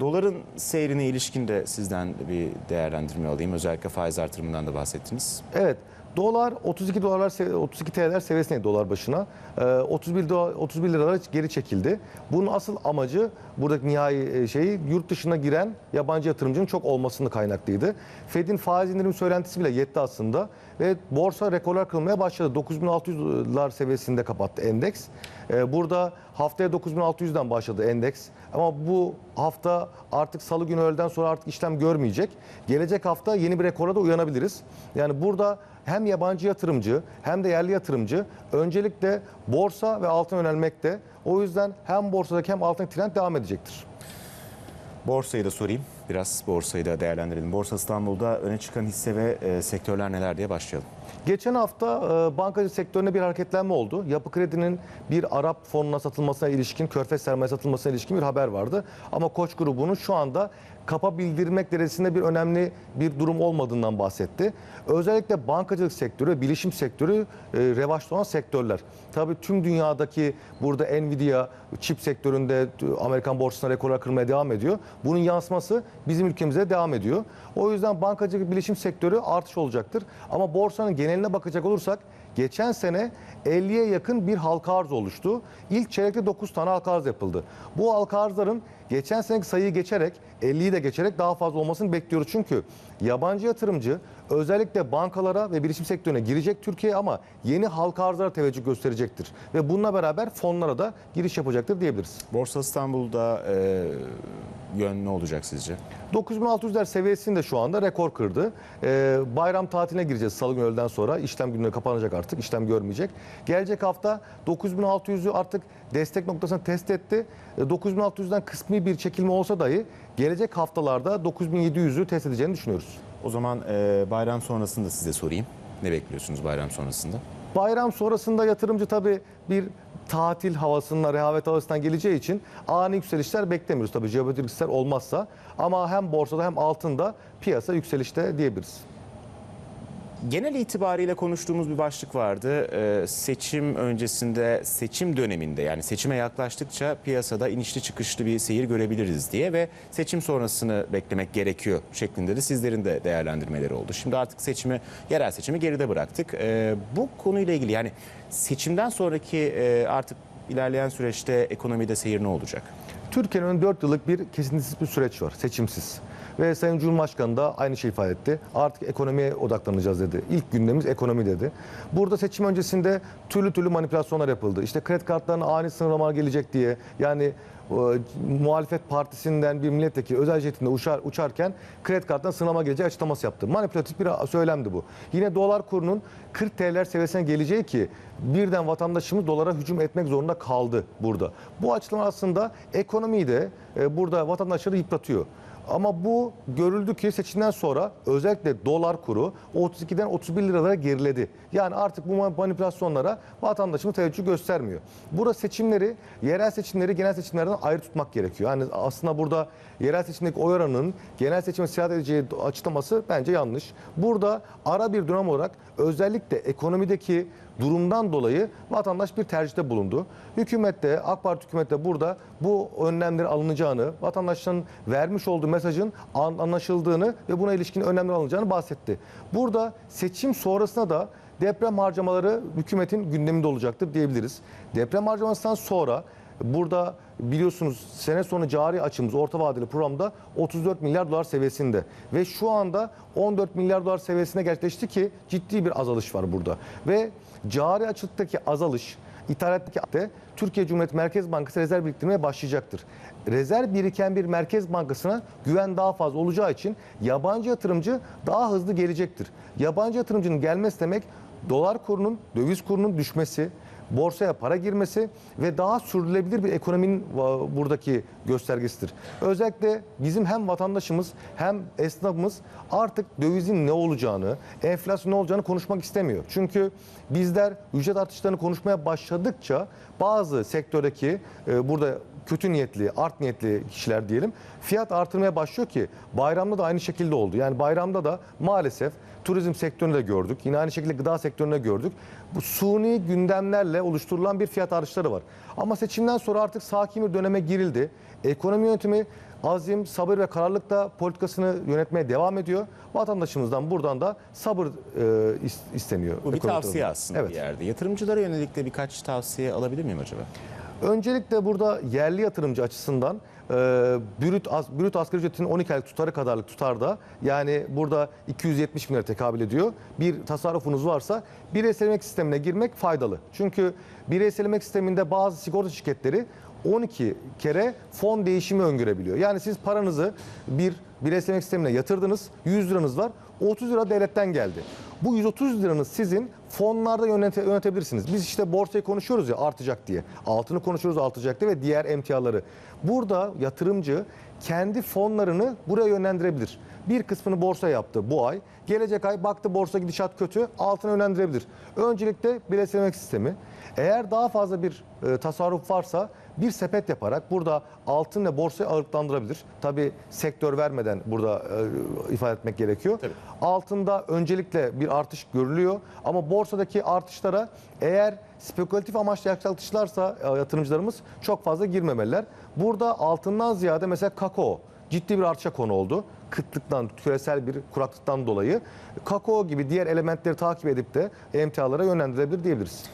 Doların seyrine ilişkin de sizden bir değerlendirme alayım. Özellikle faiz artırımından da bahsettiniz. Evet. Dolar 32 dolarlar sev- 32 TL'ler seviyesindeydi dolar başına. Ee, 31 dolar 31 liralara geri çekildi. Bunun asıl amacı buradaki nihai e, şeyi yurt dışına giren yabancı yatırımcının çok olmasını kaynaklıydı. Fed'in faiz indirim söylentisi bile yetti aslında ve borsa rekorlar kırılmaya başladı. 9600'lar seviyesinde kapattı endeks. Ee, burada haftaya 9600'den başladı endeks. Ama bu hafta artık salı günü öğleden sonra artık işlem görmeyecek. Gelecek hafta yeni bir rekora da uyanabiliriz. Yani burada hem yabancı yatırımcı hem de yerli yatırımcı öncelikle borsa ve altın yönelmekte. O yüzden hem borsadaki hem altın trend devam edecektir. Borsayı da sorayım. Biraz borsayı da değerlendirelim. Borsa İstanbul'da öne çıkan hisse ve e, sektörler neler diye başlayalım. Geçen hafta e, bankacı sektöründe bir hareketlenme oldu. Yapı Kredi'nin bir Arap fonuna satılmasına ilişkin, körfez sermaye satılmasına ilişkin bir haber vardı. Ama Koç grubunun şu anda kapa bildirmek derecesinde bir önemli bir durum olmadığından bahsetti. Özellikle bankacılık sektörü, bilişim sektörü e, revaçta olan sektörler. Tabii tüm dünyadaki burada Nvidia çip sektöründe Amerikan borsasına rekorlar kırmaya devam ediyor. Bunun yansıması bizim ülkemize devam ediyor. O yüzden bankacılık bilişim sektörü artış olacaktır. Ama borsanın geneline bakacak olursak geçen sene 50'ye yakın bir halka arz oluştu. İlk çeyrekte 9 tane halka arz yapıldı. Bu halka arzların geçen seneki sayıyı geçerek 50'yi de geçerek daha fazla olmasını bekliyoruz. Çünkü yabancı yatırımcı özellikle bankalara ve bilişim sektörüne girecek Türkiye ama yeni halka arzlara teveccüh gösterecektir. Ve bununla beraber fonlara da giriş yapacaktır diyebiliriz. Borsa İstanbul'da e, yön ne olacak sizce? 9600'ler seviyesinde şu anda rekor kırdı. Ee, bayram tatiline gireceğiz salı günü öğleden sonra. İşlem günleri kapanacak artık. işlem görmeyecek. Gelecek hafta 9600'ü artık destek noktasını test etti. Ee, 9600'den kısmi bir çekilme olsa dahi gelecek haftalarda 9700'ü test edeceğini düşünüyoruz. O zaman e, bayram sonrasında size sorayım. Ne bekliyorsunuz bayram sonrasında? Bayram sonrasında yatırımcı tabii bir tatil havasından, rehavet havasından geleceği için ani yükselişler beklemiyoruz tabii jeopolitik yükselişler olmazsa. Ama hem borsada hem altında piyasa yükselişte diyebiliriz. Genel itibariyle konuştuğumuz bir başlık vardı. Ee, seçim öncesinde, seçim döneminde yani seçime yaklaştıkça piyasada inişli çıkışlı bir seyir görebiliriz diye ve seçim sonrasını beklemek gerekiyor şeklinde de sizlerin de değerlendirmeleri oldu. Şimdi artık seçimi, yerel seçimi geride bıraktık. Ee, bu konuyla ilgili yani seçimden sonraki e, artık ilerleyen süreçte ekonomide seyir ne olacak? Türkiye'nin 4 yıllık bir kesintisiz bir süreç var, seçimsiz. Ve Sayın Cumhurbaşkanı da aynı şeyi ifade etti. Artık ekonomiye odaklanacağız dedi. İlk gündemimiz ekonomi dedi. Burada seçim öncesinde türlü türlü manipülasyonlar yapıldı. İşte kredi kartlarına ani sınırlama gelecek diye. Yani e, muhalefet partisinden bir milletvekili özel jetinde uçar, uçarken kredi kartına sınırlama geleceği açıklaması yaptı. Manipülatif bir söylemdi bu. Yine dolar kurunun 40 TL'ler seviyesine geleceği ki birden vatandaşımız dolara hücum etmek zorunda kaldı burada. Bu açıklama aslında ekonomiyi de e, burada vatandaşları yıpratıyor. Ama bu görüldü ki seçimden sonra özellikle dolar kuru 32'den 31 liralara geriledi. Yani artık bu manipülasyonlara vatandaşımız teveccüh göstermiyor. Burada seçimleri, yerel seçimleri genel seçimlerden ayrı tutmak gerekiyor. Yani aslında burada yerel seçimdeki oy oranının genel seçime sirayet edeceği açıklaması bence yanlış. Burada ara bir dönem olarak özellikle ekonomideki durumdan dolayı vatandaş bir tercihte bulundu. Hükümet de AK Parti hükümet de burada bu önlemler alınacağını, vatandaşların vermiş olduğu mesajın an- anlaşıldığını ve buna ilişkin önlemler alınacağını bahsetti. Burada seçim sonrasında da deprem harcamaları hükümetin gündeminde olacaktır diyebiliriz. Deprem harcamasından sonra Burada biliyorsunuz sene sonu cari açımız orta vadeli programda 34 milyar dolar seviyesinde ve şu anda 14 milyar dolar seviyesine gerçekleşti ki ciddi bir azalış var burada. Ve cari açıktaki azalış ithalattaki de Türkiye Cumhuriyet Merkez Bankası rezerv biriktirmeye başlayacaktır. Rezerv biriken bir merkez bankasına güven daha fazla olacağı için yabancı yatırımcı daha hızlı gelecektir. Yabancı yatırımcının gelmesi demek dolar kurunun, döviz kurunun düşmesi, borsaya para girmesi ve daha sürdürülebilir bir ekonominin buradaki göstergesidir. Özellikle bizim hem vatandaşımız hem esnafımız artık dövizin ne olacağını, enflasyon ne olacağını konuşmak istemiyor. Çünkü bizler ücret artışlarını konuşmaya başladıkça bazı sektördeki e, burada kötü niyetli, art niyetli kişiler diyelim fiyat artırmaya başlıyor ki bayramda da aynı şekilde oldu. Yani bayramda da maalesef turizm sektöründe de gördük. Yine aynı şekilde gıda sektöründe gördük. Bu suni gündemlerle oluşturulan bir fiyat artışları var. Ama seçimden sonra artık sakin bir döneme girildi. Ekonomi yönetimi azim, sabır ve kararlılıkla politikasını yönetmeye devam ediyor. Vatandaşımızdan buradan da sabır e, is- isteniyor. Bu bir tavsiye olarak. aslında Evet. bir yerde. Yatırımcılara yönelik de birkaç tavsiye alabilir miyim acaba? Öncelikle burada yerli yatırımcı açısından e, brüt, as, brüt asgari ücretin 12 aylık tutarı kadarlık tutarda yani burada 270 bin lira tekabül ediyor. Bir tasarrufunuz varsa bireysel emek sistemine girmek faydalı. Çünkü bireysel emek sisteminde bazı sigorta şirketleri 12 kere fon değişimi öngörebiliyor. Yani siz paranızı bir bireysel emek sistemine yatırdınız, 100 liranız var, 30 lira devletten geldi. Bu 130 liranız sizin fonlarda yönete- yönetebilirsiniz. Biz işte borsayı konuşuyoruz ya artacak diye. Altını konuşuyoruz artacak diye ve diğer emtiaları. Burada yatırımcı kendi fonlarını buraya yönlendirebilir. Bir kısmını borsa yaptı bu ay. Gelecek ay baktı borsa gidişat kötü altına yönlendirebilir. Öncelikle bireysel emek sistemi. Eğer daha fazla bir e, tasarruf varsa bir sepet yaparak burada altın ve borsayı ağırlıklandırabilir. Tabii sektör vermeden burada e, ifade etmek gerekiyor. Tabii. Altında öncelikle bir artış görülüyor ama borsadaki artışlara eğer spekülatif amaçlı yaklaşırlarsa e, yatırımcılarımız çok fazla girmemeliler. Burada altından ziyade mesela kakao ciddi bir artışa konu oldu. Kıtlıktan, küresel bir kuraklıktan dolayı kakao gibi diğer elementleri takip edip de emtialara yönlendirebilir diyebiliriz.